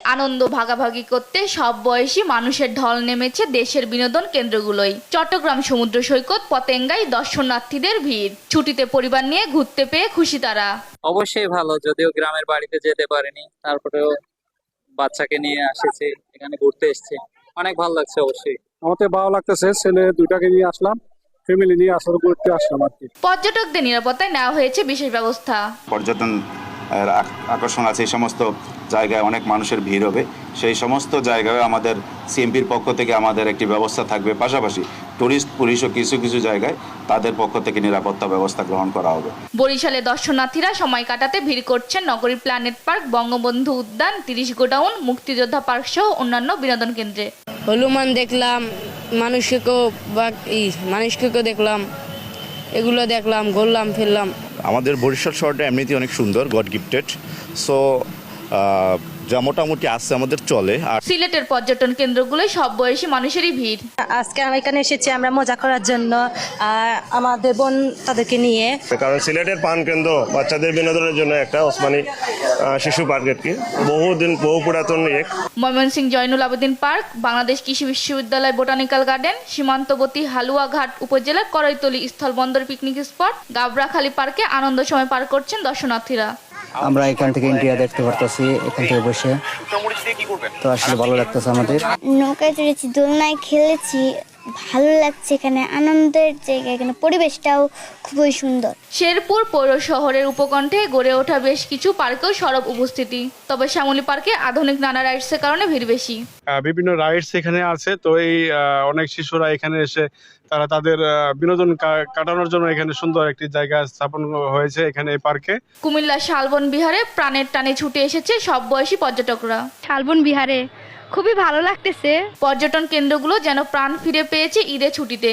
আনন্দ ভাগাভাগি করতে সব বয়সী মানুষের ঢল নেমেছে দেশের বিনোদন কেন্দ্রগুলোই চট্টগ্রাম সমুদ্র সৈকত পতেঙ্গায় দর্শনার্থীদের ভিড়। ছুটিতে পরিবার নিয়ে ঘুরতে পেয়ে খুশি তারা। অবশ্যই ভালো যদিও গ্রামের বাড়িতে যেতে পারিনি। তারপরেও বাচ্চাকে নিয়ে আসেছি এখানে ঘুরতে এসেছি। অনেক ভালো লাগছে অবশ্যই। আমাদের ভালো লাগতেছে ছেলে দুইটাকে নিয়ে আসলাম ফ্যামিলি নিয়ে আসার ঘুরতে আসলাম আর কি। পর্যটকদের নিরাপত্তায় নেওয়া হয়েছে বিশেষ ব্যবস্থা। পর্যটন আকর্ষণ আছে এই সমস্ত জায়গায় অনেক মানুষের ভিড় হবে। সেই সমস্ত জায়গায় আমাদের সিএমপির পক্ষ থেকে আমাদের একটি ব্যবস্থা থাকবে। পাশাপাশি টুরিস্ট পুলিশও কিছু কিছু জায়গায় তাদের পক্ষ থেকে নিরাপত্তা ব্যবস্থা গ্রহণ করা হবে। বরিশালে দর্শনার্থীরা সময় কাটাতে ভিড় করছেন নগরী প্ল্যানেট পার্ক বঙ্গবন্ধু উদ্যান তিরিশ গোডাউন মুক্তিযোদ্ধা পার্ক সহ অন্যান্য বিনোদন কেন্দ্রে। হনুমান দেখলাম মানুষকেও বা মানুষকেও দেখলাম। এগুলো দেখলাম ঘুরলাম ফিরলাম। আমাদের বরিশাল শহরটা এমনিতেই অনেক সুন্দর গড গিফটেড। সো যা মোটামুটি আসছে আমাদের চলে। আর সিলেটের পর্যটন কেন্দ্রগুলোয় সব বয়সী মানুষেরই ভিড়। আজকে আমি এখানে এসেছি আমরা মজা করার জন্য আমাদের বোন তাদেরকে নিয়ে। কারণ সিলেটের পান কেন্দ্র বাচ্চাদের বিনোদনের জন্য একটা ওসমানী শিশু পার্ক আর কি। বহুদিন বহু পুরাতন ইয়ে ময়মনসিংহ জয়নুল আবেদিন পার্ক বাংলাদেশ কৃষি বিশ্ববিদ্যালয় বোটানিক্যাল গার্ডেন সীমান্তবর্তী হালুয়াঘাট উপজেলার করৈতলী স্থলবন্দর পিকনিক স্পট গাবরাখালী পার্কে আনন্দ সময় পার করছেন দর্শনার্থীরা। আমরা এখান থেকে ইন্ডিয়া দেখতে পারতেছি, এখান থেকে বসে। তো আসলে ভালো লাগতেছে আমাদের। নৌকায় চড়েছি, দোলনায় খেলেছি ভালো লাগছে এখানে আনন্দের জায়গা এখানে পরিবেশটাও খুবই সুন্দর। শেরপুর পৌর শহরের উপকণ্ঠে গড়ে ওঠা বেশ কিছু পার্কেও সরব উপস্থিতি তবে শ্যামলী পার্কে আধুনিক নানা রাইডসের কারণে ভিড় বেশি। আহ, বিভিন্ন রাইডস এখানে আছে তো এই অনেক শিশুরা এখানে এসে তারা তাদের বিনোদন কাটানোর জন্য এখানে সুন্দর একটি জায়গা স্থাপন হয়েছে এখানে এই পার্কে। কুমিল্লা শালবন বিহারে প্রাণের টানে ছুটে এসেছে সব বয়সী পর্যটকরা। শালবন বিহারে খুবই ভালো লাগতেছে। পর্যটন কেন্দ্রগুলো যেন প্রাণ ফিরে পেয়েছে ঈদের ছুটিতে।